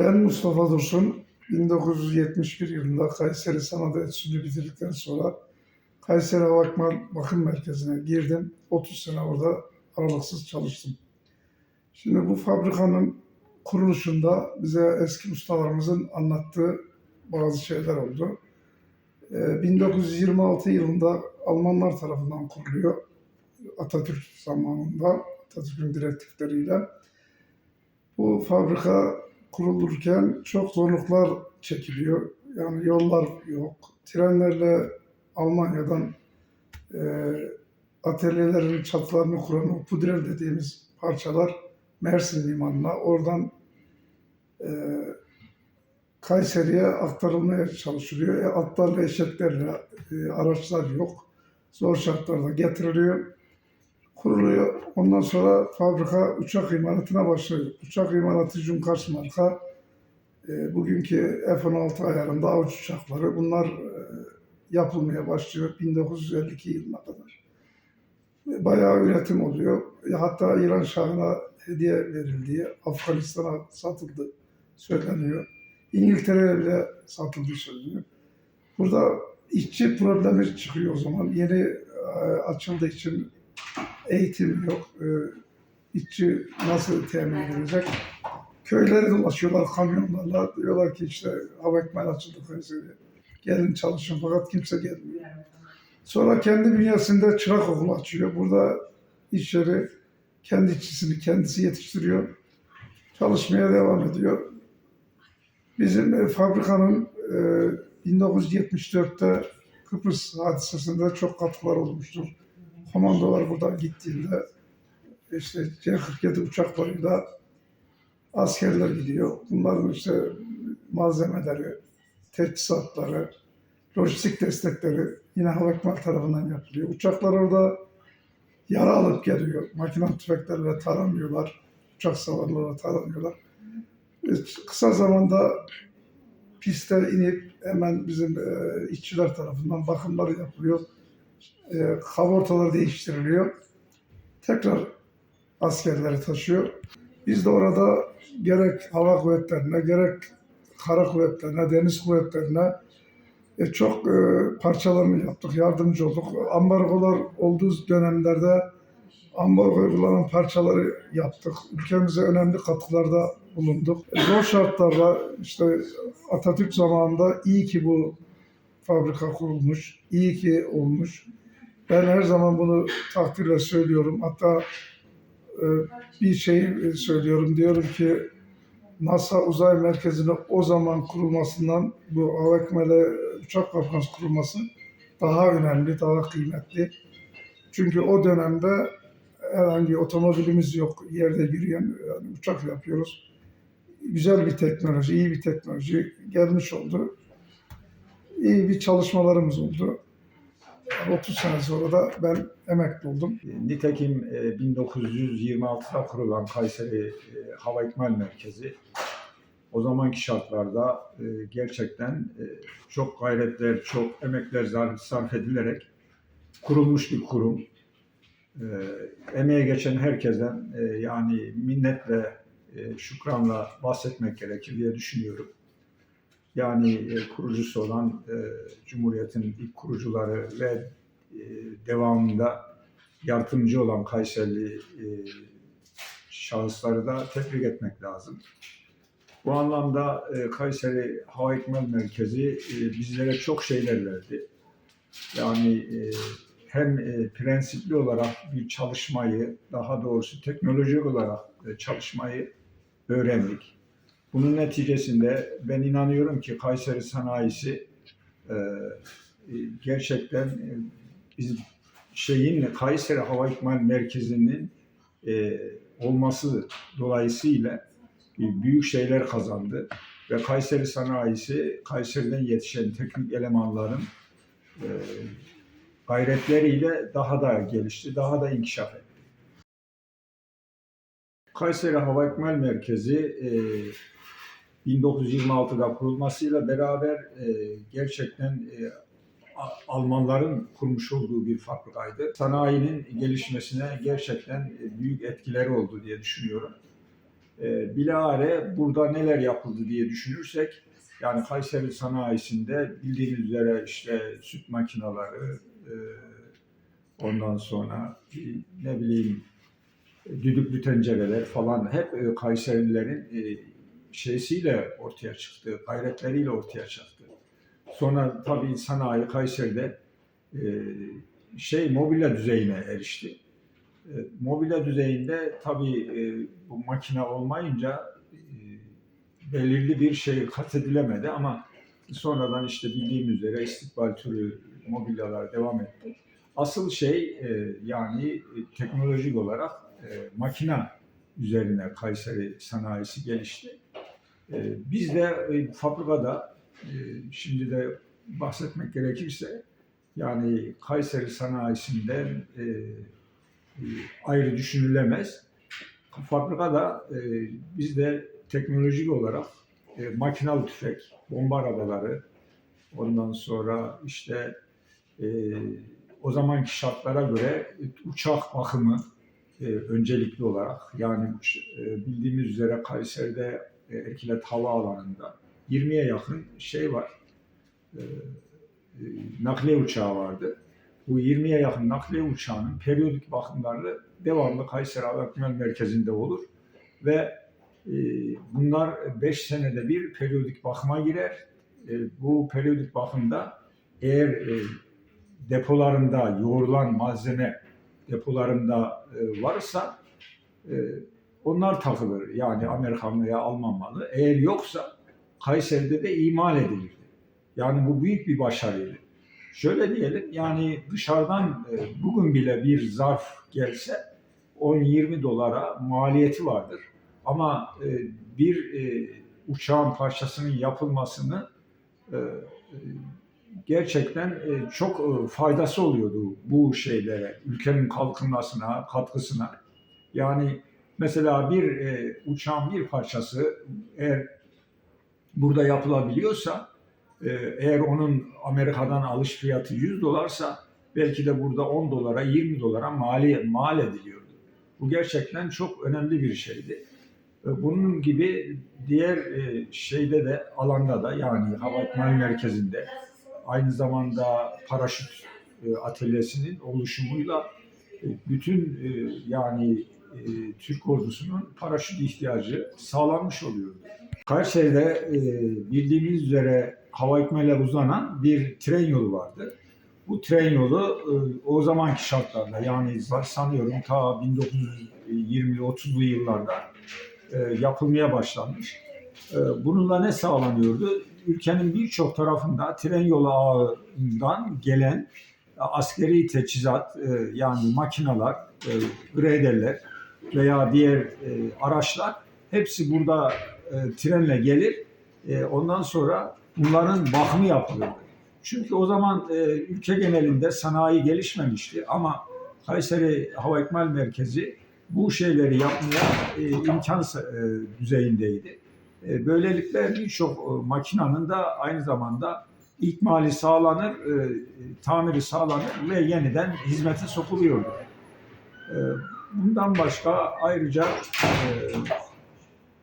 Ben Mustafa Dursun. 1971 yılında Kayseri Sanat Enstitüsü'nü bitirdikten sonra Kayseri Hava Akmal Bakım Merkezi'ne girdim. 30 sene orada aralıksız çalıştım. Şimdi bu fabrikanın kuruluşunda bize eski ustalarımızın anlattığı bazı şeyler oldu. Ee, 1926 yılında Almanlar tarafından kuruluyor. Atatürk zamanında, Atatürk'ün direktifleriyle. Bu fabrika kurulurken çok zorluklar çekiliyor. Yani yollar yok. Trenlerle Almanya'dan e, atölyelerin çatılarını kuran o pudrel dediğimiz parçalar Mersin limanına oradan e, Kayseri'ye aktarılmaya çalışılıyor. E, atlarla, eşeklerle e, araçlar yok. Zor şartlarda getiriliyor. Kuruluyor. Ondan sonra fabrika uçak imalatına başlıyor. Uçak imalatı Junkers marka. E, bugünkü F-16 ayarında avuç uçakları. Bunlar e, yapılmaya başlıyor 1952 yılına kadar. E, Bayağı üretim oluyor. E, Hatta İran Şahı'na hediye verildiği, Afganistan'a satıldı söyleniyor. İngiltere'ye bile satıldığı söyleniyor. Burada işçi problemi çıkıyor o zaman. Yeni e, açıldığı için eğitim yok. E, işçi nasıl temin edilecek? Köyleri dolaşıyorlar kamyonlarla. Diyorlar ki işte hava ekmeği açıldı Kayseri'ye. Gelin çalışın fakat kimse gelmiyor. Sonra kendi bünyesinde çırak okulu açıyor. Burada iş kendi işçisini kendisi yetiştiriyor. Çalışmaya devam ediyor. Bizim e, fabrikanın e, 1974'te Kıbrıs hadisesinde çok katkılar olmuştur. Komandolar buradan gittiğinde işte C-47 uçaklarıyla askerler gidiyor. Bunların işte malzemeleri, teçhizatları, lojistik destekleri yine hava tarafından yapılıyor. Uçaklar orada yara alıp geliyor. Makinalı tüfeklerle taranıyorlar. Uçak savarlarla taranıyorlar. E, Kısa zamanda piste inip hemen bizim e, işçiler tarafından bakımları yapılıyor. E, kavortalar değiştiriliyor. Tekrar askerleri taşıyor. Biz de orada gerek hava kuvvetlerine, gerek kara kuvvetlerine, deniz kuvvetlerine e, çok e, parçalarını yaptık, yardımcı olduk. Ambargolar olduğu dönemlerde ambargo uygulanan parçaları yaptık. Ülkemize önemli katkılarda bulunduk. E, Zor şartlarda işte Atatürk zamanında iyi ki bu fabrika kurulmuş, iyi ki olmuş. Ben her zaman bunu takdirle söylüyorum. Hatta e, bir şey söylüyorum. Diyorum ki NASA uzay merkezinin o zaman kurulmasından bu hava ekmeli uçak fabrikası kurulması daha önemli, daha kıymetli. Çünkü o dönemde herhangi otomobilimiz yok. Yerde yürüyen yani uçak yapıyoruz. Güzel bir teknoloji, iyi bir teknoloji gelmiş oldu. İyi bir çalışmalarımız oldu. Yani 30 sene sonra da ben emekli oldum. Nitekim e, 1926'da kurulan Kayseri e, Hava İkmal Merkezi o zamanki şartlarda e, gerçekten e, çok gayretler, çok emekler sarf edilerek kurulmuş bir kurum. E, Emeğe geçen herkesten e, yani minnetle, e, şükranla bahsetmek gerekir diye düşünüyorum. Yani e, kurucusu olan e, Cumhuriyet'in ilk kurucuları ve e, devamında yardımcı olan Kayserili şahısları da tebrik etmek lazım. Bu anlamda Kayseri Hava İkmal Merkezi bizlere çok şeyler verdi. Yani hem prensipli olarak bir çalışmayı, daha doğrusu teknolojik olarak çalışmayı öğrendik. Bunun neticesinde ben inanıyorum ki Kayseri sanayisi e, gerçekten e, şeyin Kayseri Hava İkmal Merkezi'nin e, olması dolayısıyla e, büyük şeyler kazandı ve Kayseri sanayisi Kayseri'den yetişen teknik elemanların e, gayretleriyle daha da gelişti, daha da inkişaf etti. Kayseri Hava İkmal Merkezi e, 1926'da kurulmasıyla beraber e, gerçekten e, Almanların kurmuş olduğu bir fabrikaydı. Sanayinin gelişmesine gerçekten e, büyük etkileri oldu diye düşünüyorum. E, bilahare burada neler yapıldı diye düşünürsek yani Kayseri sanayisinde bildiğiniz üzere işte süt makineleri, e, ondan sonra ne bileyim düdüklü tencereler falan hep e, Kayserililerin e, şeysiyle ortaya çıktı, gayretleriyle ortaya çıktı. Sonra tabii sanayi Kayseri'de e, şey mobilya düzeyine erişti. E, mobilya düzeyinde tabii e, bu makine olmayınca e, belirli bir şey kat edilemedi ama sonradan işte bildiğim üzere istikbal türü mobilyalar devam etti. Asıl şey e, yani e, teknolojik olarak e, makina üzerine Kayseri sanayisi gelişti. E, biz de e, fabrikada e, şimdi de bahsetmek gerekirse yani Kayseri sanayisinden e, ayrı düşünülemez. Fabrikada biz de teknolojik olarak makinalı tüfek, bomba arabaları, ondan sonra işte o zamanki şartlara göre uçak bakımı öncelikli olarak yani bildiğimiz üzere Kayseri'de e, Erkilet Havaalanı'nda 20'ye yakın şey var. E, e, nakliye uçağı vardı. Bu 20'ye yakın nakliye uçağının periyodik bakımları devamlı Kayseri Havalimanı Merkezi'nde olur ve e, bunlar 5 senede bir periyodik bakıma girer. E, bu periyodik bakımda eğer depolarında yoğrulan malzeme depolarında varsa onlar takılır. Yani Amerikan veya Alman malı. Eğer yoksa Kayseri'de de imal edilirdi. Yani bu büyük bir başarıydı. Şöyle diyelim yani dışarıdan e, bugün bile bir zarf gelse 10-20 dolara maliyeti vardır. Ama e, bir e, uçağın parçasının yapılmasını gerçekten çok faydası oluyordu bu şeylere, ülkenin kalkınmasına, katkısına. Yani mesela bir e, uçağın bir parçası eğer burada yapılabiliyorsa, e, eğer onun Amerika'dan alış fiyatı 100 dolarsa belki de burada 10 dolara, 20 dolara mali, mal ediliyordu. Bu gerçekten çok önemli bir şeydi. E, Bunun gibi diğer e, şeyde de alanda da yani hava ikmal merkezinde aynı zamanda paraşüt e, atölyesinin oluşumuyla bütün yani e, Türk ordusunun paraşüt ihtiyacı sağlanmış oluyordu. Kayseri'de e, bildiğimiz üzere hava ikmale uzanan bir tren yolu vardı. Bu tren yolu e, o zamanki şartlarda yani sanıyorum ta 1920'li 30'lu yıllarda yapılmaya başlanmış. Bununla ne sağlanıyordu? Ülkenin birçok tarafında tren yolu ağından gelen askeri teçhizat yani makineler, e, veya diğer e, araçlar hepsi burada e, trenle gelir. E, ondan sonra bunların bakımı yapılırdı. Çünkü o zaman e, ülke genelinde sanayi gelişmemişti ama Kayseri Hava İkmal Merkezi bu şeyleri yapmaya e, imkan e, düzeyindeydi. E, böylelikle birçok e, makinanın da aynı zamanda ikmali sağlanır, e, tamiri sağlanır ve yeniden hizmete sokuluyordu. E, bundan başka ayrıca e,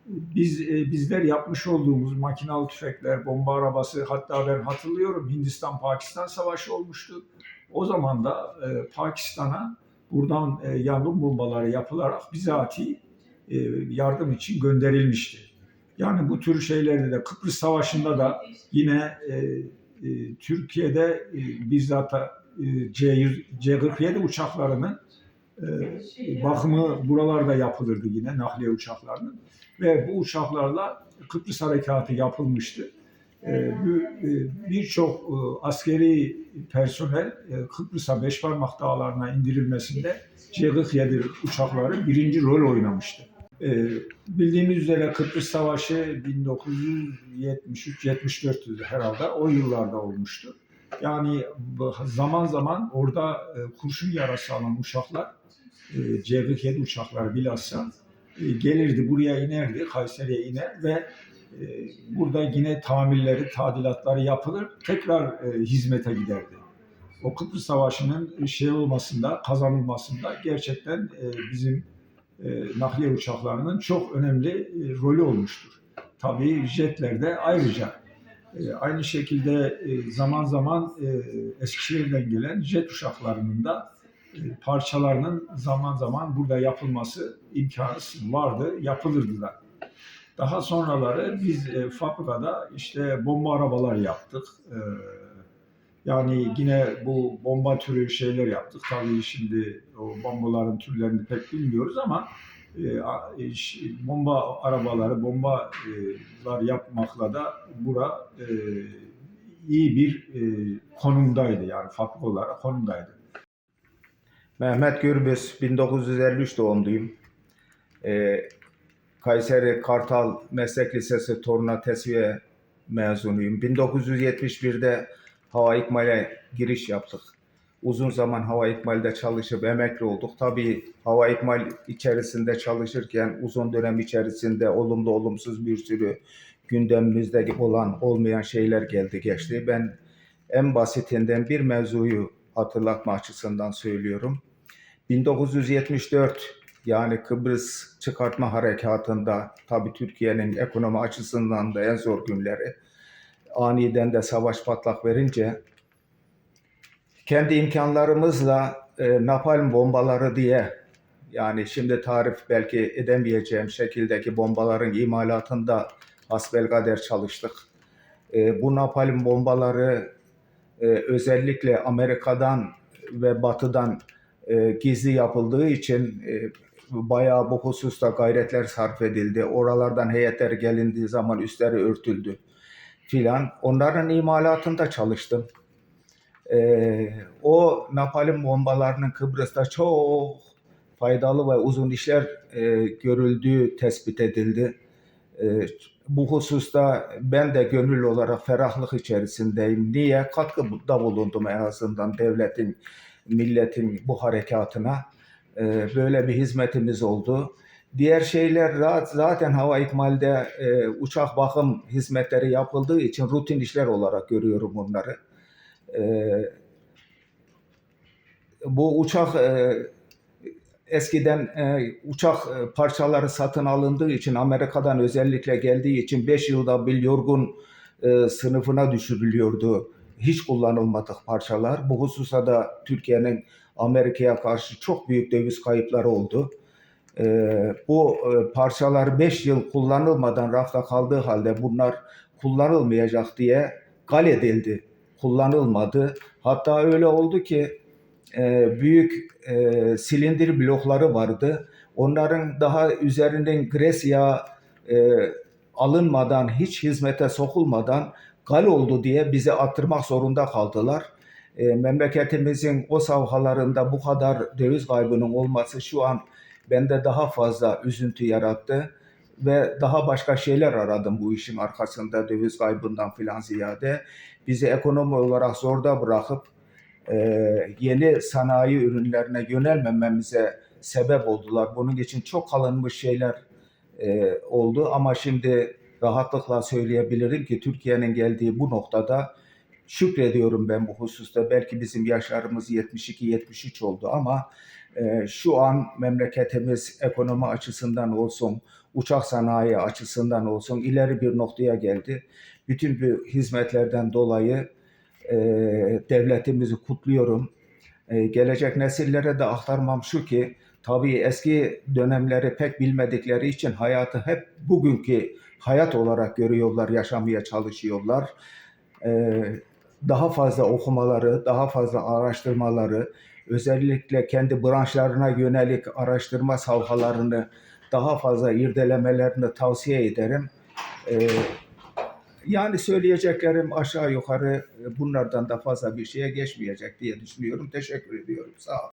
biz e, bizler yapmış olduğumuz makinalı tüfekler, bomba arabası hatta ben hatırlıyorum Hindistan-Pakistan savaşı olmuştu. O zaman da e, Pakistan'a buradan e, yangın bombaları yapılarak bizatihi e, yardım için gönderilmişti. Yani bu tür şeylerde de Kıbrıs Savaşı'nda da yine e, e, Türkiye'de e, bizzat e, C-100, C-47 uçaklarının e, bakımı buralarda yapılırdı yine nakliye uçaklarının ve bu uçaklarla Kıbrıs harekatı yapılmıştı. E, bu, e, Birçok e, askeri personel e, Kıbrıs'a Beşparmak Dağları'na indirilmesinde C-47 uçakları birinci rol oynamıştı. E, bildiğimiz üzere Kıbrıs Savaşı 1973-74 herhalde o yıllarda olmuştu. Yani zaman zaman orada e, kurşun yarası alan uçaklar, e, C-47 uçaklar bilhassa e, gelirdi buraya inerdi, Kayseri'ye iner ve e, burada yine tamirleri, tadilatları yapılır, tekrar hizmete giderdi. O Kıbrıs Savaşı'nın şey olmasında, kazanılmasında gerçekten bizim nakliye uçaklarının çok önemli rolü olmuştur. Tabii jetlerde ayrıca. Aynı şekilde zaman zaman Eskişehir'den gelen jet uçaklarının da parçalarının zaman zaman burada yapılması imkanı vardı, yapılırdı da. Daha sonraları biz e, fabrikada işte bomba arabalar yaptık. E, yani yine bu bomba türü şeyler yaptık. Tabii şimdi o bombaların türlerini pek bilmiyoruz ama e, e, bomba arabaları, bombalar yapmakla da bura e, iyi bir e, konumdaydı yani fabrika olarak konumdaydı. Mehmet Gürbüz, 1953 doğumluyum. Ee, Kayseri Kartal Meslek Lisesi Torna Tesviye mezunuyum. 1971'de Hava İkmal'e giriş yaptık. Uzun zaman Hava İkmal'de çalışıp emekli olduk. Tabii Hava İkmal içerisinde çalışırken uzun dönem içerisinde olumlu olumsuz bir sürü gündemimizde olan olmayan şeyler geldi geçti. Ben en basitinden bir mevzuyu hatırlatma açısından söylüyorum. 1974 yani Kıbrıs çıkartma harekatında tabii Türkiye'nin ekonomi açısından da en zor günleri aniden de savaş patlak verince kendi imkanlarımızla e, napalm bombaları diye yani şimdi tarif belki edemeyeceğim şekildeki bombaların imalatında hasbelkader çalıştık. E, bu napalm bombaları e, özellikle Amerika'dan ve Batı'dan e, gizli yapıldığı için e, bayağı bu hususta gayretler sarf edildi. Oralardan heyetler gelindiği zaman üstleri örtüldü filan. Onların imalatında çalıştım. E, o napalm bombalarının Kıbrıs'ta çok faydalı ve uzun işler e, görüldüğü tespit edildi. E, bu hususta ben de gönüllü olarak ferahlık içerisindeyim. Niye? Katkıda bulundum en azından devletin, milletin bu harekatına. Ee, Böyle bir hizmetimiz oldu. Diğer şeyler zaten hava ikmalde e, uçak bakım hizmetleri yapıldığı için rutin işler olarak görüyorum bunları. Bu uçak e, eskiden e, uçak e, parçaları satın alındığı için Amerika'dan özellikle geldiği için 5 yılda bir yorgun e, sınıfına düşürülüyordu. Hiç kullanılmadık parçalar. Bu hususta da Türkiye'nin Amerika'ya karşı çok büyük döviz kayıpları oldu. E, bu e, parçalar 5 yıl kullanılmadan rafta kaldığı halde bunlar kullanılmayacak diye gal edildi. Kullanılmadı. Hatta öyle oldu ki e, büyük e, silindir blokları vardı. Onların daha üzerinden gres yağı e, alınmadan, hiç hizmete sokulmadan gal oldu diye bizi attırmak zorunda kaldılar. E, memleketimizin o savhalarında bu kadar döviz kaybının olması şu an bende daha fazla üzüntü yarattı ve daha başka şeyler aradım bu işin arkasında döviz kaybından filan ziyade. Bizi ekonomi olarak zorda bırakıp yeni sanayi ürünlerine yönelmememize sebep oldular. Bunun için çok alınmış şeyler e, oldu ama şimdi rahatlıkla söyleyebilirim ki Türkiye'nin geldiği bu noktada şükrediyorum ben bu hususta. Belki bizim yaşlarımız 72-73 oldu ama e, şu an memleketimiz ekonomi açısından olsun, uçak sanayi açısından olsun ileri bir noktaya geldi. Bütün bu hizmetlerden dolayı e, devletimizi kutluyorum. E, gelecek nesillere de aktarmam şu ki tabii eski dönemleri pek bilmedikleri için hayatı hep bugünkü hayat olarak görüyorlar, yaşamaya çalışıyorlar. E, daha fazla okumaları, daha fazla araştırmaları, özellikle kendi branşlarına yönelik araştırma savhalarını daha fazla irdelemelerini tavsiye ederim. E, yani söyleyeceklerim aşağı yukarı bunlardan da fazla bir şeye geçmeyecek diye düşünüyorum. Teşekkür ediyorum. Sağ olun.